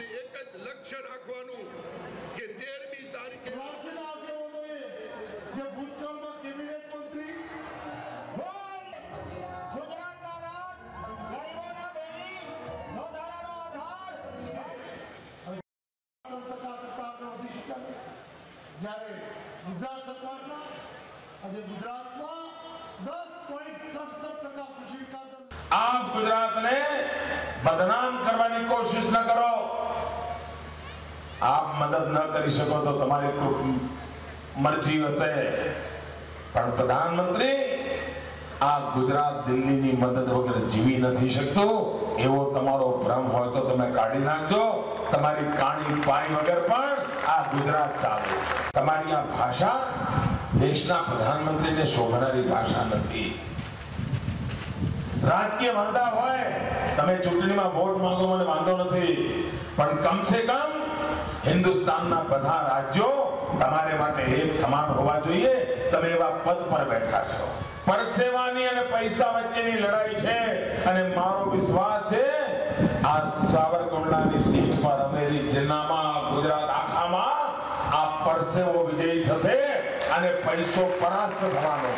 અને એક જ લક્ષ્ય રાખવાનું કે તેરમી તારીખે જે ભૂતકાળમાં કેબિનેટ મંત્રી ગુજરાતના. જ્યારે ગુજરાત સરકારના આજે ગુજરાતમાં દસ પોઈન્ટ સડસઠ ટકા કૃષિ વિકાસ દર आप આપ મદદ ન કરી શકો તો તમારી મરજી હશે. પણ પ્રધાનમંત્રી, આ ગુજરાત દિલ્હીની મદદ વગર જીવી નથી શકતો. એવો તમારો ભ્રમ હોય તો તમે કાઢી નાખજો. તમારી કાણી પાણી વગર પણ આ ગુજરાત ચાલે તમારી આ ભાષા દેશના પ્રધાનમંત્રીને શોભનારી ભાષા નથી. રાજકીય વાંધા હોય, તમે ચૂંટણીમાં વોટ માંગો મને વાંધો નથી. પણ કમસે કમ હિન્દુસ્તાનના બધા રાજ્યો તમારે માટે એક સમાન હોવા જોઈએ. તમે એવા પદ પર બેઠા છો. પરસેવાની અને પૈસા વચ્ચેની લડાઈ છે. અને મારો વિશ્વાસ છે, આ સાવરકુંડલાની સીટ પર અમેરી જિલ્લામાં, ગુજરાત આખામાં આ પરસેવો વિજયી થશે અને પૈસો પરાસ્ત થવાનો